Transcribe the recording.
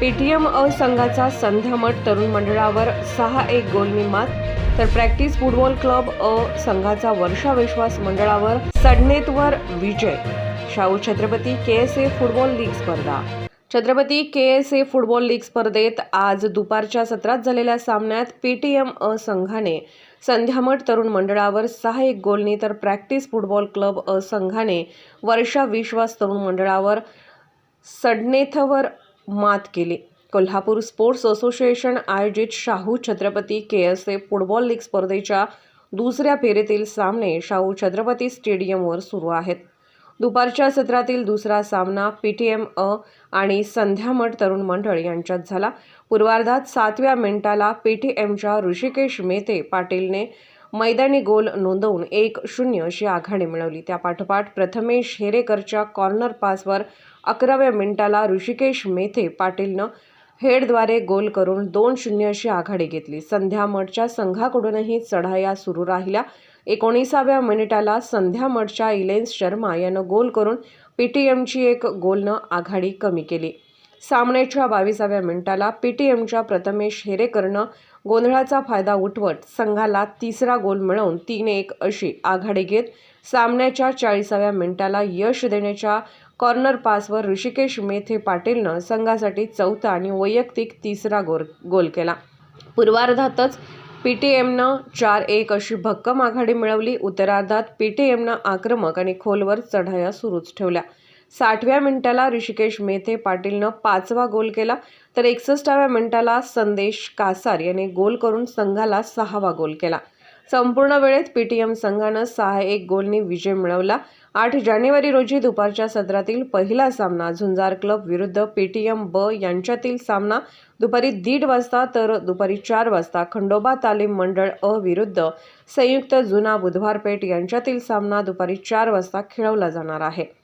PTM अ संघाचा संध्यामठ तरुण मंडळावर सहा एक गोलनी मात तर प्रॅक्टिस फुटबॉल क्लब अ संघाचा वर्षा विश्वास मंडळावर सडनेतवर विजय. Shahu Chhatrapati K S A football league स्पर्धा. Chhatrapati K S A football league स्पर्धेत आज दुपारच्या सत्रात झालेल्या सामन्यात पीटीएम अ संघाने संध्यामठ तरुण मंडळावर सहा एक गोलनी तर प्रॅक्टिस फुटबॉल क्लब अ संघाने वर्षा विश्वास तरुण मंडळावर सडनेथवर मात केली. कोल्हापूर स्पोर्ट्स असोसिएशन आयोजित Shahu Chhatrapati K S A football league स्पर्धेच्या दुसऱ्या फेरीतील सामने शाहू छत्रपती स्टेडियमवर सुरू आहेत. दुपारच्या सत्रातील दुसरा सामना पी टी एम अ आणि संध्यामठ तरुण मंडळ यांच्यात झाला. पूर्वार्धात सातव्या मिनिटाला पी टी एमच्या ऋषिकेश मेते पाटीलने मैदानी गोल नोंदवून एक शून्य अशी आघाडी मिळवली. त्यापाठोपाठ प्रथमेश हेरेकरच्या कॉर्नर पासवर अकराव्या मिनिटाला ऋषिकेश मेथे पाटीलनं हेडद्वारे गोल करून दोन शून्य अशी आघाडी घेतली. संध्यामठच्या संघाकडूनही चढाया सुरू राहिल्या. एकोणीसाव्या मिनिटाला संध्यामठच्या इलेन्स शर्मा यानं गोल करून पी टी एमची एक गोलनं आघाडी कमी केली. सामन्याच्या बावीसाव्या मिनिटाला पी टी एमच्या प्रथमेश हेरेकरनं गोंधळाचा फायदा उठवत संघाला तिसरा गोल मिळवून तीन एक अशी आघाडी घेत सामन्याच्या चाळीसाव्या मिनिटाला यश देण्याच्या कॉर्नर पासवर ऋषिकेश मेथे पाटीलनं संघासाठी चौथा आणि वैयक्तिक तिसरा गोल गोल केला. पूर्वार्धातच पी टी एमनं चार एक अशी भक्कम आघाडी मिळवली. उत्तरार्धात पी टी एमनं आक्रमक आणि खोलवर चढाया सुरूच ठेवल्या. साठव्या मिनिटाला ऋषिकेश मेथे पाटीलनं पाचवा गोल केला. तर एकसष्टाव्या मिनिटाला संदेश कासार याने गोल करून संघाला सहावा गोल केला. संपूर्ण वेळेत पीटीएम संघानं सहा एक गोलनी विजय मिळवला. आठ जानेवारी रोजी दुपारच्या सत्रातील पहिला सामना झुंजार क्लब विरुद्ध पीटीएम ब यांच्यातील सामना. दुपारी दीड वाजता तर दुपारी चार वाजता खंडोबा तालीम मंडळ अ विरुद्ध संयुक्त जुना बुधवारपेठ यांच्यातील सामना दुपारी चार वाजता खेळवला जाणार आहे.